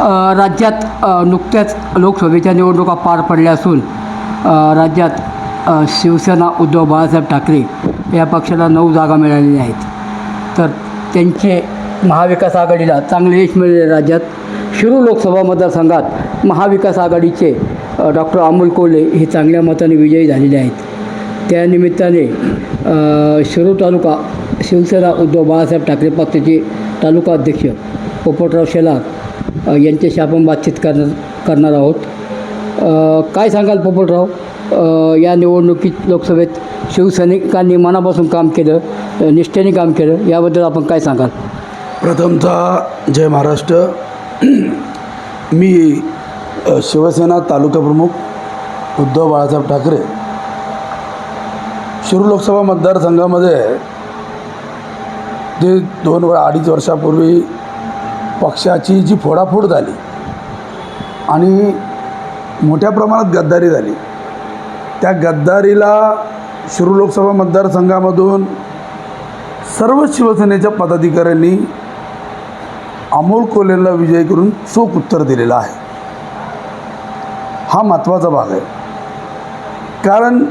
राज्यात नुकत्याच लोकसभेच्या निवडणुका पार पडल्या असून राज्यात शिवसेना उद्धव बाळासाहेब ठाकरे या पक्षाला नऊ जागा मिळालेल्या आहेत. तर त्यांचे महाविकास आघाडीला चांगले यश मिळाले राज्यात. शिरू लोकसभा मतदारसंघात महाविकास आघाडीचे डॉक्टर अमोल कोल्हे हे चांगल्या मताने विजयी झालेले आहेत. त्यानिमित्ताने शिरू तालुका शिवसेना उद्धव बाळासाहेब ठाकरे पक्षाचे तालुका अध्यक्ष पोपटराव शेलार यांच्याशी आपण बातचीत करणार करणार आहोत. काय सांगाल पोपटराव? या निवडणुकीत लोकसभेत शिवसैनिकांनी मनापासून काम केलं निष्ठेने काम केलं याबद्दल आपण काय सांगाल? प्रथमतः जय महाराष्ट्र. मी शिवसेना तालुका प्रमुख उद्धव बाळासाहेब ठाकरे शिरूर लोकसभा मतदारसंघामध्ये जे दोन व अडीच वर्षापूर्वी पक्षाची जी फोडाफोड झाली आणि मोठ्या प्रमाणात गद्दारी झाली त्या गद्दारीला शिरू लोकसभा मतदारसंघामधून सर्व शिवसेनेच्या पदाधिकाऱ्यांनी अमोल कोलेला विजय करून चोख उत्तर दिलेलं आहे. हा महत्त्वाचा भाग आहे. कारण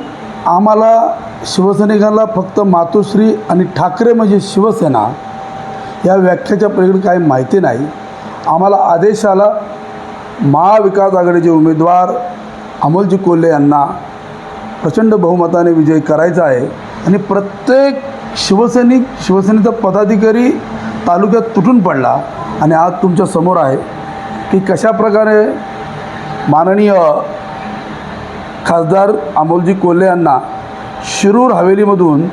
आम्हाला शिवसैनिकांना फक्त मातोश्री आणि ठाकरे म्हणजे शिवसेना या व्याख्याच्या पलीकडे काही माहिती नाही. आम्हाला आदेश आला महाविकास आघाडीचे उमेदवार अमोलजी कोल्हे यांना प्रचंड बहुमताने विजय करायचा आहे आणि प्रत्येक शिवसैनिक शिवसेनेचा पदाधिकारी तालुक्यात तुटून पडला आणि आज तुमच्यासमोर आहे की कशाप्रकारे माननीय खासदार अमोलजी कोल्हे यांना शिरूर हवेलीमधून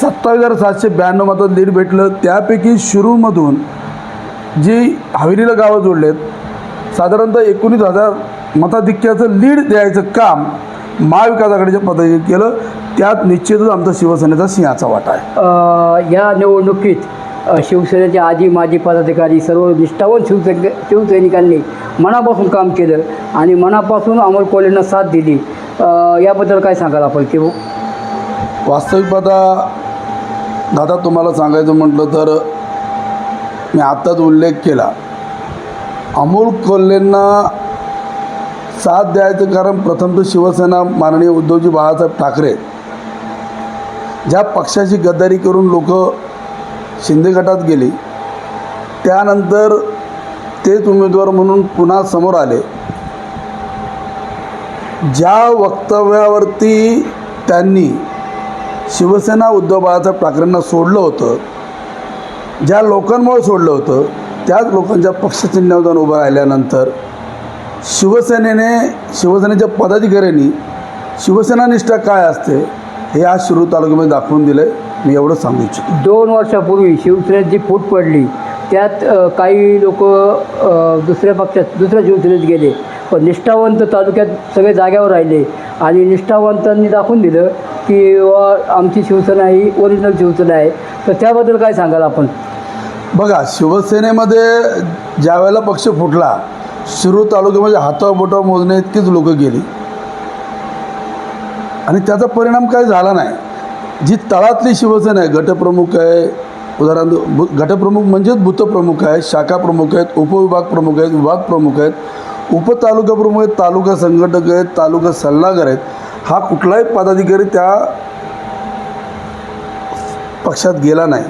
सत्तावीस हजार सातशे ब्याण्णव मतात लीड भेटलं. त्यापैकी शिरूरमधून जी हवेलीला गावं जोडलेत साधारणतः एकोणीस हजार मताधिक्याचं लीड द्यायचं काम महाविकास आघाडीच्या पद्धतीने केलं. त्यात निश्चितच आमचा शिवसेनेचा सिंहाचा वाटा आहे. या निवडणुकीत शिवसेनेचे आजी माजी पदाधिकारी सर्व निष्ठावंत शिवसैन शिवसैनिकांनी मनापासून काम केलं आणि मनापासून अमोल कोल्हेंना साथ दिली. याबद्दल काय सांगाल आपण की वास्तविक पाहता दादा तुम्हाला सांगायचं म्हटलं तर मी आत्ताच उल्लेख केला. अमोल कोल्हेंना साथ द्यायचं कारण प्रथम तर शिवसेना माननीय उद्धवजी बाळासाहेब ठाकरे. ज्या पक्षाची गद्दारी करून लोक शिंदे गटात गेली त्यानंतर तेच उमेदवार म्हणून पुन्हा समोर आले. ज्या वक्तव्यावरती त्यांनी शिवसेना उद्धव बाळासाहेब ठाकरेंना सोडलं होतं. ज्या लोकांमुळे सोडलं होतं त्याच लोकांच्या पक्षचिन्हावर जाऊन उभं राहिल्यानंतर शिवसेनेने शिवसेनेच्या पदाधिकाऱ्यांनी शिवसेना निष्ठा काय असते हे आज शिरूर तालुक्यामध्ये दाखवून दिलं आहे मी एवढं सांगू इच्छितो. दोन वर्षापूर्वी शिवसेनेत जी फूट पडली त्यात काही लोक दुसऱ्या पक्षात दुसऱ्या शिवसेनेत गेले. पण निष्ठावंत तालुक्यात सगळे जाग्यावर राहिले आणि निष्ठावंतांनी दाखवून दिलं की आमची शिवसेना ही ओरिजिनल शिवसेना आहे. तर त्याबद्दल काय सांगाल आपण? बघा शिवसेनेमध्ये ज्या वेळेला पक्ष फुटला शिरूर तालुक्यामध्ये हातावर बोटावर मोजणे इतकीच लोक गेली. आणि त्याचा परिणाम काय झाला नाही. जी तळातली शिवसेना आहे गटप्रमुख आहे उदाहरण गटप्रमुख म्हणजेच भूतप्रमुख आहे शाखा प्रमुख आहेत उपविभाग प्रमुख आहेत विभाग प्रमुख आहेत उपतालुका प्रमुख आहेत तालुका संघटक आहेत तालुका सल्लागार आहेत. हा कुठलाही पदाधिकारी त्या पक्षात गेला नाही.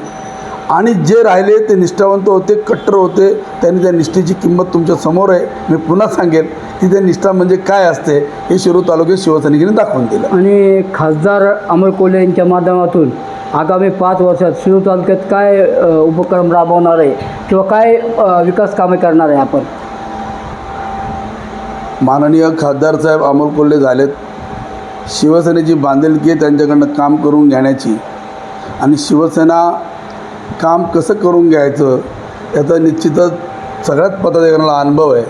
आणि जे राहिले ते निष्ठावंत होते कट्टर होते. त्यांनी त्या निष्ठेची किंमत तुमच्यासमोर आहे. मी पुन्हा सांगेन की त्या निष्ठा म्हणजे काय असते हे शिरूर तालुक्यात शिवसैनिकांनी दाखवून दिलं. आणि खासदार अमोल कोल्हे यांच्या माध्यमातून आगामी पाच वर्षात शिरूर तालुक्यात काय उपक्रम राबवणार आहे किंवा काय विकास कामे करणार आहे आपण? माननीय खासदार साहेब अमोल कोल्हे झालेत. शिवसेनेची बांधिलकी आहे त्यांच्याकडनं काम करून घेण्याची आणि शिवसेना काम कसं करून घ्यायचं याचा निश्चितच सगळ्याच पदाधिकाऱ्यांना अनुभव आहे.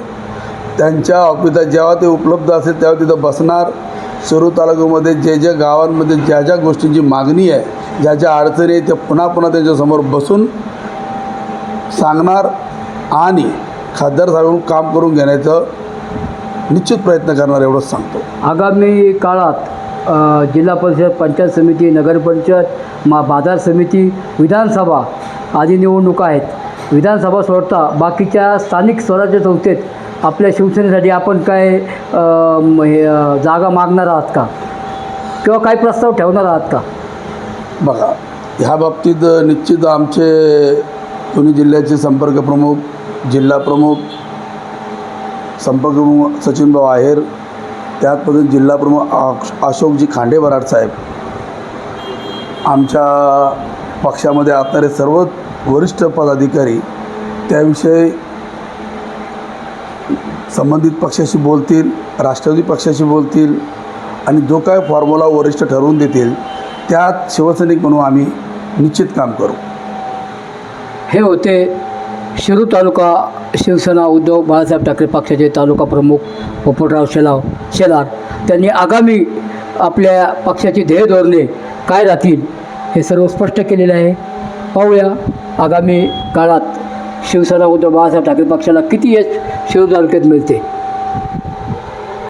त्यांच्या ऑफिसात जेव्हा ते उपलब्ध असेल तेव्हा तिथं बसणार. शिरूर तालुक्यामध्ये जे जे गावांमध्ये ज्या ज्या गोष्टींची मागणी आहे ज्या ज्या अडचणी आहेत त्या पुन्हा पुन्हा त्यांच्यासमोर बसून सांगणार आणि खासदार साहेब काम करून घेण्याचं निश्चित प्रयत्न करणार एवढंच सांगतो. आगामी काळात जिल्हा परिषद पंचायत समिती नगरपरिषद मा बाजार समिती विधानसभा आदी निवडणुका आहेत. विधानसभा सोडता बाकीच्या स्थानिक स्वराज्य संस्थेत आपल्या शिवसेनेसाठी आपण काय हे, जागा मागणार आहात का? किंवा काही प्रस्ताव ठेवणार आहात का? बघा ह्या बाबतीत निश्चित आमचे पुणे जिल्ह्याचे संपर्क प्रमुख जिल्हा प्रमुख संपर्क प्रमुख सचिनभाऊ आहेर त्याचपासून जिल्हाप्रमुख आ- अशोकजी खांडेबराड साहेब. आमच्या पक्षामध्ये असणारे सर्व वरिष्ठ पदाधिकारी त्याविषयी संबंधित पक्षाशी बोलतील राष्ट्रवादी पक्षाशी बोलतील आणि जो काय फॉर्म्युला वरिष्ठ ठरवून देतील त्यात शिवसैनिक म्हणून आम्ही निश्चित काम करू. हे होते शिरूर तालुका शिवसेना उद्धव बाळासाहेब ठाकरे पक्षाचे तालुका प्रमुख पोपटराव शेलाव शेलार त्यांनी आगामी आपल्या पक्षाची ध्येय धोरणे काय राहतील हे सर्व स्पष्ट केलेले आहे. पाहूया आगामी काळात शिवसेना उद्धव बाळासाहेब ठाकरे पक्षाला किती यश शिरूर तालुक्यात मिळते.